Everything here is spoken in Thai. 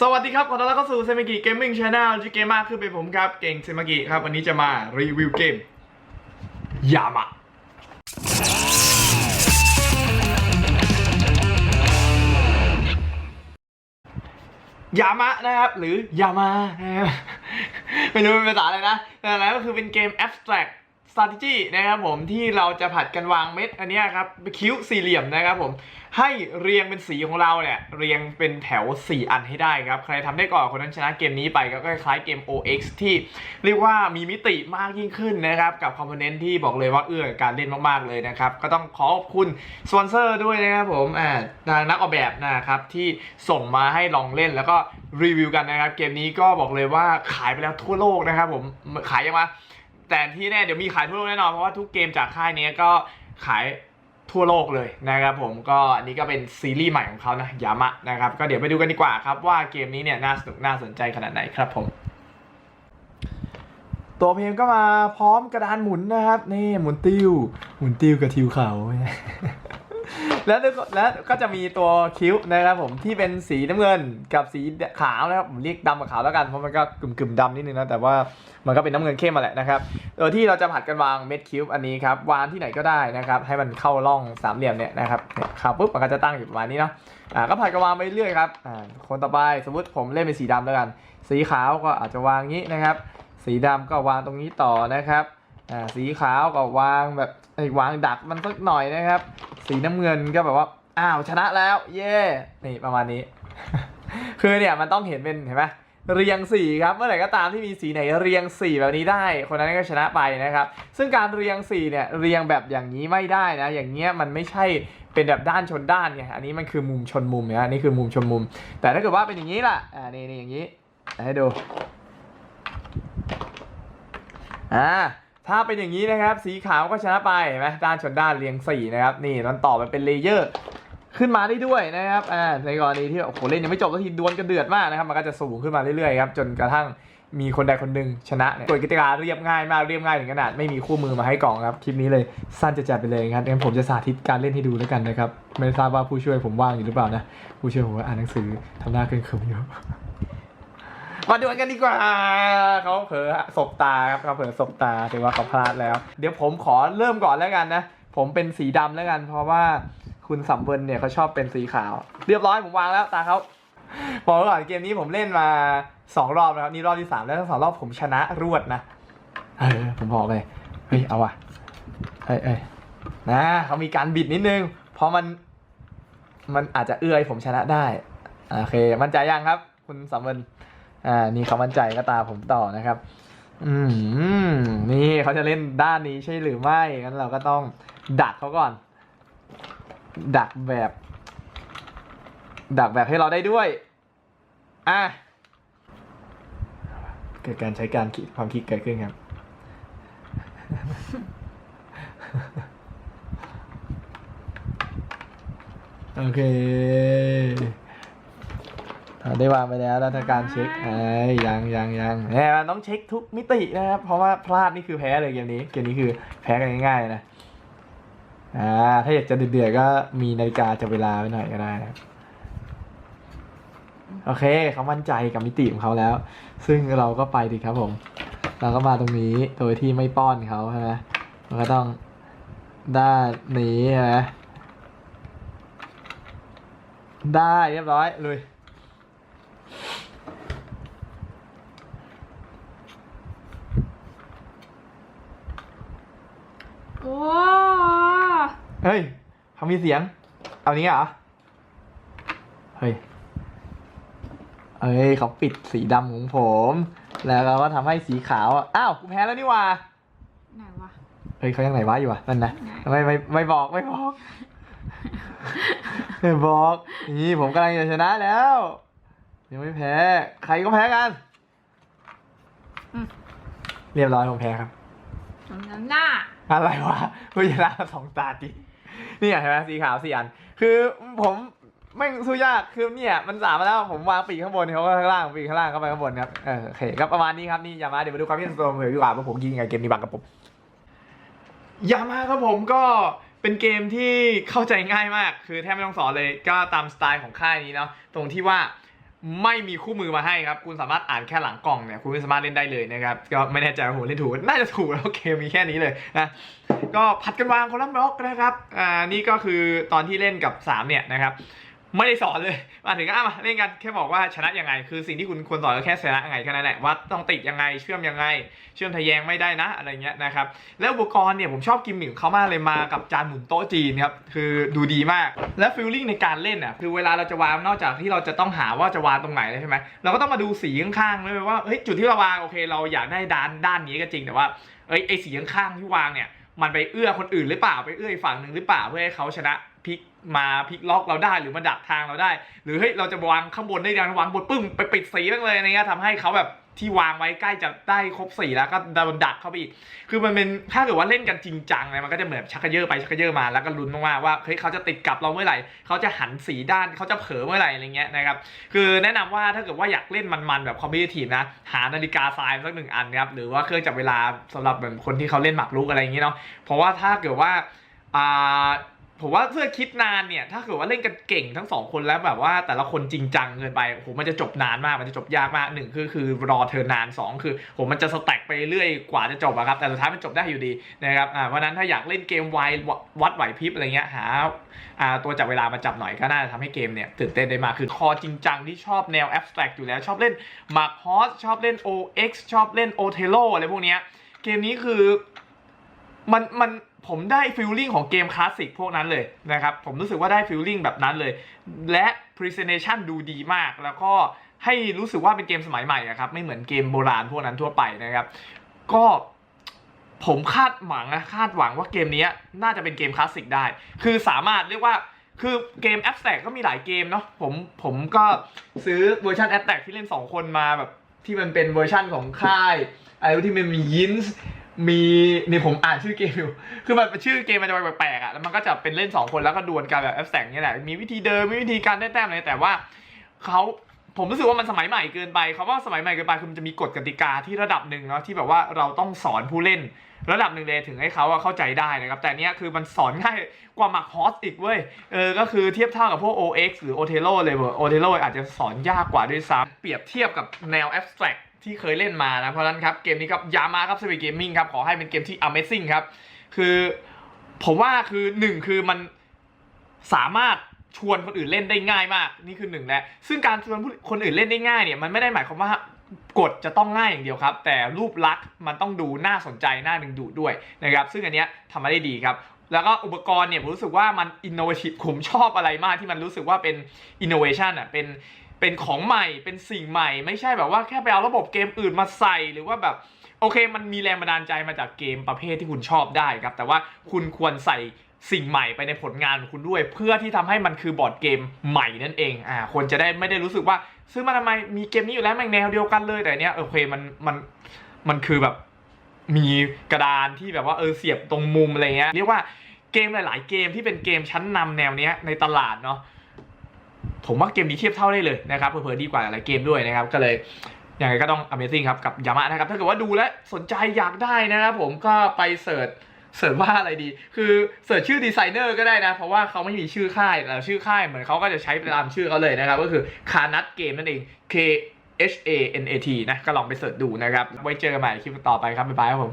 สวัสดีครับ ขอต้อนรับเข้าสู่เซมิกิเกมมิ่งชาแนลชื่อเกมมากคือเป็นผมครับ เก่งเซมิกิครับ วันนี้จะมารีวิวเกมยามะยามะนะครับ หรือยามานะไม่รู้เป็นภาษาอะไรนะแต่แล้วก็คือเป็นเกมแอสเตรค strategy นะครับผมที่เราจะผัดกันวางเม็ดอันนี้ครับคิ้วสี่เหลี่ยมนะครับผมให้เรียงเป็นสีของเราเนี่ยเรียงเป็นแถว 4 อันให้ได้ครับ ใครทำได้ก่อนคนนั้นชนะเกมนี้ไปก็คล้ายเกม OX ที่เรียกว่ามีมิติมากยิ่งขึ้นนะครับกับคอมโพเนนต์ที่บอกเลยว่าเอื้อการเล่นมากๆเลยนะครับ ก็ต้องขอขอบคุณสปอนเซอร์ด้วยนะครับผมอ่านักออกแบบนะครับที่ส่งมาให้ลองเล่นแล้วก็รีวิวกันนะครับ เกมนี้ก็บอกเลยว่าขายไปแล้วทั่วโลกนะครับผมขายยังมา แต่ที่แน่เดี๋ยวมีขายทั่วโลกแน่นอนเพราะว่าทุกเกมจากค่ายนี้ก็ขายทั่วโลกเลยนะครับผมก็อันนี้ก็เป็นซีรีส์ใหม่ของเขานะยามะนะครับก็เดี๋ยวไปดูกันดีกว่าครับว่าเกมนี้เนี่ยน่าสนุกน่าสนใจขนาดไหนครับผม ตัวเพลงก็มาพร้อมกระดานหมุนนะครับนี่หมุนติวหมุนติวกับทิวเขา แล้วแล้วก็จะมีตัวคิ้วนะครับผมที่เป็นสีน้ำเงินกับสีขาวนะครับผมเรียกดำกับขาวแล้วกันเพราะมันก็กึ่มกึ่มๆดำนิดนึงนะแต่ว่ามันก็เป็นน้ำเงินเข้มมาแหละนะครับโดยที่เราจะผัดกันวางเม็ดคิ้วอันนี้ครับวางที่ไหนก็ได้นะครับให้มันเข้าร่องสามเหลี่ยมเนี่ยนะครับข้าปุ๊บมันก็จะตั้งอยู่ประมาณนี้เนาะอ่าก็ผัดกันวางไปเรื่อยครับอ่าคนต่อไปสมมติผมเล่นเป็นสีดำแล้วกัน สีขาวก็อาจจะวางงี้นะครับ สีดำก็วางตรงนี้ต่อนะครับอ่าสีขาวก็วางแบบไอ้วางดักมันสักหน่อยนะครับ สีน้ำเงินก็แบบว่า อ้าวชนะแล้ว เย่นี่ประมาณนี้ คือเนี่ยมันต้องเห็นเป็นเห็นไหมเรียงสีครับเมื่อไหร่ก็ตามที่มีสีไหนเรียงสีแบบนี้ได้ คนนั้นก็ชนะไปนะครับ ซึ่งการเรียงสีเนี่ยเรียงแบบอย่างนี้ไม่ได้นะ อย่างเงี้ยมันไม่ใช่เป็นแบบด้านชนด้านไงอันนี้มันคือมุมชนมุมเนี่ยอันนี้คือมุมชนมุม แต่ถ้าเกิดว่าเป็นอย่างนี้ล่ะอ่านี่นี่อย่างนี้ให้ดูอ่า ถ้าเป็นอย่างนี้นะครับ สีขาวก็ชนะไปเห็นไหมด้านชนด้านเรียงสี่นะครับ นี่มันต่อไปเป็นเลเยอร์ ขึ้นมาได้ด้วยนะครับ อ่า ในกรณีที่โอ้โหเล่นยังไม่จบสักทีดวลกันเดือดมากนะครับ มันก็จะสูงขึ้นมาเรื่อยๆครับ จนกระทั่งมีคนใดคนหนึ่งชนะเนี่ยกฎกติกาเรียบง่ายมากเรียบง่ายถึงขนาดไม่มีคู่มือมาให้กล่องครับ คลิปนี้เลยสั้นจะจัดไปเลยครับงั้นผมจะสาธิตการเล่นให้ดูแล้วกันนะครับ ไม่ทราบว่าผู้ช่วยผมว่างอยู่หรือเปล่านะ ผู้ช่วยผมก็อ่านหนังสือทำหน้าเคร่งๆอยู่ มาดูกันดีกว่าเขาเผลอสบตาครับเขาเผลอสบตาถือว่าเขาพลาดแล้ว เดี๋ยวผมขอเริ่มก่อนแล้วกันนะ ผมเป็นสีดำแล้วกัน เพราะว่าคุณสัมเวินเนี่ยเขาชอบเป็นสีขาว เรียบร้อยผมวางแล้วตาเขาบอกก่อนเกมนี้ผมเล่นมาสองรอบแล้วครับนี่รอบที่สามแล้วทั้งสองรอบผมชนะรวดนะเออผมบอกเลยเฮ้ยเอาว่ะเอ้ยเอ้ยนะเขามีการบิดนิดนึงเพราะมันมันอาจจะเอื้อให้ผมชนะได้โอเค มั่นใจยังครับ คุณสัมเวิน อ่านี่เขามั่นใจก็ตามผมต่อนะครับ อืมนี่เขาจะเล่นด้านนี้ใช่หรือไม่งั้นเราก็ต้องดักเขาก่อน ดักแบบ ดักแบบให้เราได้ด้วย อะเกิดการใช้การคิดความคิดเกิดขึ้นครับโอเค ได้วางไปแล้วแล้วทำการเช็คไอ้ยยังยังยังแหมมันต้องเช็คทุกมิตินะครับ เพราะว่าพลาดนี่คือแพ้เลยเกมนี้ เกมนี้คือแพ้กันง่ายๆนะ อ่า ถ้าอยากจะเดือดๆก็มีนาฬิกาจับเวลาไว้หน่อยก็ได้นะครับโอเคเขามั่นใจกับมิติของเขาแล้ว ซึ่งเราก็ไปดิครับผม เราก็มาตรงนี้โดยที่ไม่ป้อนเขาใช่ไหมมันก็ต้องด้านนี้ใช่ไหมได้เรียบร้อยลุย โอ้ เฮ้ยเขามีเสียง เอานี้เหรอ เฮ้ย เอ้ยเขาปิดสีดำของผม แล้วเราก็ทำให้สีขาวอะอ้าวกูแพ้แล้วนี่หว่าไหนวะ เฮ้ยเขายังไหนวะอยู่อะนั่นนะไหนไม่ไม่ไม่บอกไม่บอกไม่บอกนี่ผมกำลังจะชนะแล้ว ยังไม่แพ้ ใครก็แพ้กันเรียบร้อยผมแพ้ครับตรงนั้นหน้า อะไรวะผู้ชนะสองตา นี่เห็นไหมสีขาวสี่อัน คือผมไม่สู้ยากคือเนี่ยมันสามมาแล้วผมวางปีกข้างบนเขาก็ข้างล่างปีกข้างล่างเข้าไปข้างบนครับเออโอเคครับประมาณนี้ครับนี่ยามาเดี๋ยวมาดูความคิดเห็นส่วนตัวผมดีกว่าว่าผมยิงไงเกมนี้บังกับผมยามาครับผมก็เป็นเกมที่เข้าใจง่ายมาก คือแทบไม่ต้องสอนเลยก็ตามสไตล์ของค่ายนี้เนาะตรงที่ว่า ไม่มีคู่มือมาให้ครับ คุณสามารถอ่านแค่หลังกล่องเนี่ย คุณไม่สามารถเล่นได้เลยนะครับ ก็ไม่แน่ใจว่าผมเล่นถูก น่าจะถูกแล้วเกมมีแค่นี้เลยนะ ก็ผัดกันวางคนละบล็อกนะครับ อ่า นี่ก็คือตอนที่เล่นกับ 3 เนี่ยนะครับ ไม่ได้สอนเลยมาถึงก็อะมาเล่นกันแค่บอกว่าชนะยังไง คือสิ่งที่คุณควรสอนก็แค่ชนะยังไงแค่นั้นแหละว่าต้องติดยังไงเชื่อมยังไง เชื่อมทะแยงไม่ได้นะอะไรเงี้ยนะครับแล้วอุปกรณ์เนี่ยผมชอบกิมมิคเขามากเลยมากับจานหมุนโต๊ะจีนครับคือดูดีมากและฟิลลิ่งในการเล่นอะคือเวลาเราจะวางนอกจากที่เราจะต้องหาว่าจะวางตรงไหนเลยใช่ไหมเราก็ต้องมาดูสีข้างๆด้วยว่าเฮ้ยจุดที่เราวางโอเค เราอยากได้ด้านด้านนี้ก็จริงแต่ว่าเอ้ยไอสีข้างๆที่วางเนี่ยมันไปเอื้อคนอื่นหรือเปล่าไปเอื้อฝั่งหนึ่งหรือเปล่าเพื่อให้เขาชนะ พลิกมาพลิกล็อกเราได้หรือมาดักทางเราได้ หรือเฮ้ยเราจะวางข้างบนได้ยังวางบนปึ้งไปปิดสีบ้างเลยอะไรเงี้ยทำให้เขาแบบที่วางไว้ใกล้จะได้ครบสีแล้วก็โดนดักเข้าไปอีก คือมันเป็นถ้าเกิดว่าเล่นกันจริงจังเนี่ยมันก็จะเหมือนชักกระเยอะไปชักกระเยอะมาแล้วก็ลุ้นมากๆว่าเฮ้ยเขาจะติดกับเราเมื่อไหร่เขาจะหันสีด้านเขาจะเผลอเมื่อไหร่อะไรเงี้ยนะครับคือแนะนำว่าถ้าเกิดว่าอยากเล่นมันๆแบบคอมพิวเตอร์นะหานาฬิกาทรายสักหนึ่งอันนะครับหรือว่าเครื่องจับเวลาสำหรับแบบคนที่เขาเล่นหมากรุกอะไรอย่างเงี้เนาะเพราะว่าถ้าเกิดว่าอ่า ผมว่าเพื่อคิดนานเนี่ย ถ้าเกิดว่าเล่นกันเก่งทั้งสองคนแล้วแบบว่าแต่ละคนจริงจังเกินไปโหมันจะจบนานมากมันจะจบยากมากหนึ่งคือคือรอเธอนานสองคือผมมันจะสแต็กไปเรื่อยกว่าจะจบอะครับแต่สุดท้ายมันจบได้อยู่ดีนะครับอ่าเพราะนั้นถ้าอยากเล่นเกมไววัดไหวพริบอะไรเงี้ยหาอ่าตัวจับเวลามาจับหน่อยก็น่าจะทำให้เกมเนี่ยตื่นเต้นได้มากคือคอจริงจังที่ชอบแนวแอบสแต็กอยู่แล้วชอบเล่นมาร์คฮอสชอบเล่น OX ชอบเล่น o t e l o อะไรพวกเนี้ยเกมนี้คือ มันมันผมได้ฟิลลิ่งของเกมคลาสสิกพวกนั้นเลยนะครับ ผมรู้สึกว่าได้ฟิลลิ่งแบบนั้นเลย และ Presentation ดูดีมาก แล้วก็ให้รู้สึกว่าเป็นเกมสมัยใหม่อะครับ ไม่เหมือนเกมโบราณพวกนั้นทั่วไปนะครับ ก็ผมคาดหวังนะคาดหวังว่าเกมนี้น่าจะเป็นเกมคลาสสิกได้ คือสามารถเรียกว่าคือเกมแอ s แ a c ก็มีหลายเกมเนาะผมผมก็ซื้อเวอร์ชันแอ s แ a c ที่เล่น 2 คนมาแบบที่มันเป็นเวอร์ชันของค่ายอะไรที่มันมียินส์ มีนี่ผมอ่านชื่อเกมอยู่ คือมันชื่อเกมมันจะแปลกๆอะ แล้วมันก็จะเป็นเล่น2คนแล้วก็ดวลกันแบบแอปแสงนี่แหละ มีวิธีเดินมีวิธีการได้แต้มอะไร แต่ว่าเขาผมรู้สึกว่ามันสมัยใหม่เกินไปเขาว่าสมัยใหม่เกินไปคือมันจะมีกฎกติกาที่ระดับหนึ่งเนาะที่แบบว่าเราต้องสอนผู้เล่น ระดับหนึ่งเลยถึงให้เขาอะเข้าใจได้นะครับ แต่เนี้ยคือมันสอนง่ายกว่าหมักฮอสอีกเว้ย เออ ก็คือเทียบเท่ากับพวก OX หรือ Othello เลยเว้ย Othello อาจจะสอนยากกว่าด้วยซ้ำเปรียบเทียบกับแนว abstract ที่เคยเล่นมานะ เพราะนั้นครับเกมนี้ครับยามาครับ Sweet Gaming ครับขอให้เป็นเกมที่ Amazing ครับ คือผมว่าคือหนึ่งคือมันสามารถชวนคนอื่นเล่นได้ง่ายมากนี่คือหนึ่งแล้วซึ่งการชวนคนอื่นเล่นได้ง่ายเนี่ยมันไม่ได้หมายความว่ากฎจะต้องง่ายอย่างเดียวครับ แต่รูปลักษณ์มันต้องดูน่าสนใจน่าดึงดูดด้วยนะครับ ซึ่งอันเนี้ยทำมาได้ดีครับ แล้วก็อุปกรณ์เนี่ยผมรู้สึกว่ามันอินโนเวทีฟผมชอบอะไรมากที่มันรู้สึกว่าเป็นอินโนเวชันอะเป็น เป็นของใหม่เป็นสิ่งใหม่ ไม่ใช่แบบว่าแค่ไปเอาระบบเกมอื่นมาใส่หรือว่าแบบโอเค มันมีแรงบันดาลใจมาจากเกมประเภทที่คุณชอบได้ครับ แต่ว่าคุณควรใส่สิ่งใหม่ไปในผลงานของคุณด้วย เพื่อที่ทำให้มันคือบอร์ดเกมใหม่นั่นเองอ่าคนจะได้ไม่ได้รู้สึกว่า ซื้อมาทำไมมีเกมนี้อยู่แล้วแม่งแนวเดียวกันเลยแต่เนี้ยโอเคมันมันมันคือแบบมีกระดานที่แบบว่าเออเสียบตรงมุมอะไรเงี้ยเรียกว่าเกมหลาย ๆ เกมที่เป็นเกมชั้นนำแนวเนี้ยในตลาดเนาะ ผมว่าเกมนี้เทียบเท่าได้เลยนะครับเผื่อๆดีกว่าหลายเกมด้วยนะครับ ก็เลยยังไงก็ต้อง Amazing ครับกับยามะนะครับ ถ้าเกิดว่าดูแล้วสนใจอยากได้นะครับผมก็ไปเสิร์ชเสิร์ชว่าอะไรดี คือเสิร์ชชื่อดีไซเนอร์ก็ได้นะ เพราะว่าเขาไม่มีชื่อค่ายแต่ชื่อค่ายเหมือนเขาก็จะใช้ตามชื่อเขาเลยนะครับ ก็คือคานัทเกมนั่นเอง K H A N A T นะ ก็ลองไปเสิร์ชดูนะครับ ไว้เจอกันใหม่คลิปต่อไปครับ บ๊ายบายครับผม